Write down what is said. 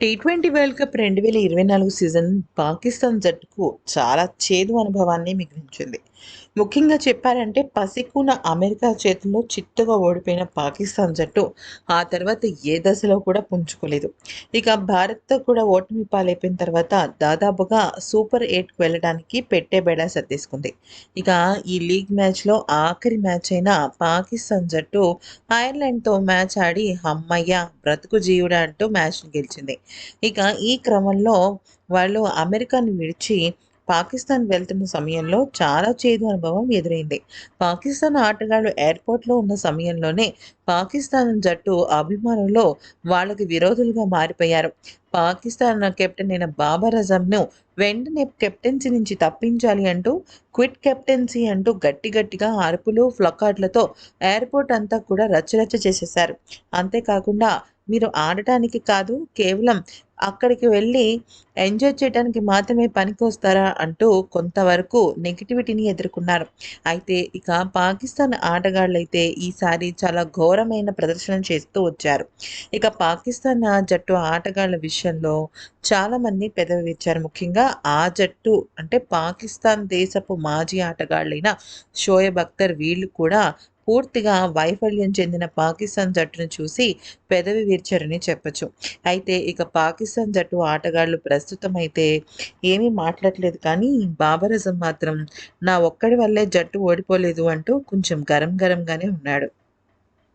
T twenty world cup రెండు వేల ఇరవై నాలుగు సీజన్ పాకిస్తాన్ జట్టుకు చాలా చేదు అనుభవాన్ని మిగిలించింది. ముఖ్యంగా చెప్పారంటే పసికున్న అమెరికా చేతుల్లో చిత్తుగా ఓడిపోయిన పాకిస్తాన్ జట్టు ఆ తర్వాత ఏ దశలో కూడా పుంజుకోలేదు. ఇక భారత్తో కూడా ఓటమి పాలైపోయిన తర్వాత దాదాపుగా సూపర్ ఎయిట్కి వెళ్ళడానికి పెట్టే బెడా సర్దేసుకుంది. ఇక ఈ లీగ్ మ్యాచ్లో ఆఖరి మ్యాచ్ అయిన పాకిస్తాన్ జట్టు ఐర్లాండ్తో మ్యాచ్ ఆడి అమ్మయ్య బ్రతుకు జీవుడా అంటూ మ్యాచ్ని గెలిచింది. ఇక ఈ క్రమంలో వాళ్ళు అమెరికాను విడిచి పాకిస్తాన్ వెళ్తున్న సమయంలో చాలా చేదు అనుభవం ఎదురైంది. పాకిస్తాన్ ఆటగాళ్ళు ఎయిర్పోర్ట్లో ఉన్న సమయంలోనే పాకిస్తాన్ జట్టు అభిమానులు వాళ్ళకి విరోధులుగా మారిపోయారు. పాకిస్తాన్ కెప్టెన్ అయిన బాబర్ అజంను వెంటనే కెప్టెన్సీ నుంచి తప్పించాలి అంటూ క్విట్ కెప్టెన్సీ అంటూ గట్టి గట్టిగా అరుపులు ఫ్లకార్డ్లతో ఎయిర్పోర్ట్ అంతా కూడా రచ్చరచ్చ చేసేశారు. అంతేకాకుండా మీరు ఆడటానికి కాదు కేవలం అక్కడికి వెళ్ళి ఎంజాయ్ చేయడానికి మాత్రమే పనికి వస్తారా అంటూ కొంతవరకు నెగిటివిటీని ఎదుర్కొన్నారు. అయితే ఇక పాకిస్తాన్ ఆటగాళ్ళైతే ఈసారి చాలా ఘోరమైన ప్రదర్శన చేస్తూ వచ్చారు. ఇక పాకిస్తాన్ జట్టు ఆటగాళ్ళ విషయంలో చాలామంది పెదవిచ్చారు ముఖ్యంగా ఆ జట్టు అంటే పాకిస్తాన్ దేశపు మాజీ ఆటగాళ్ళైన షోయబ్ అఖ్తర్ వీళ్ళు కూడా పూర్తిగా వైఫల్యం చెందిన పాకిస్తాన్ జట్టును చూసి పెదవి విరిచారని చెప్పచ్చు. అయితే ఇక పాకిస్తాన్ జట్టు ఆటగాళ్ళు ప్రస్తుతం అయితే ఏమీ మాట్లాడలేదు కానీ బాబర్ అజం మాత్రం నా ఒక్కడి వల్లే జట్టు ఓడిపోలేదు అంటూ కొంచెం గరం గరంగానే ఉన్నాడు.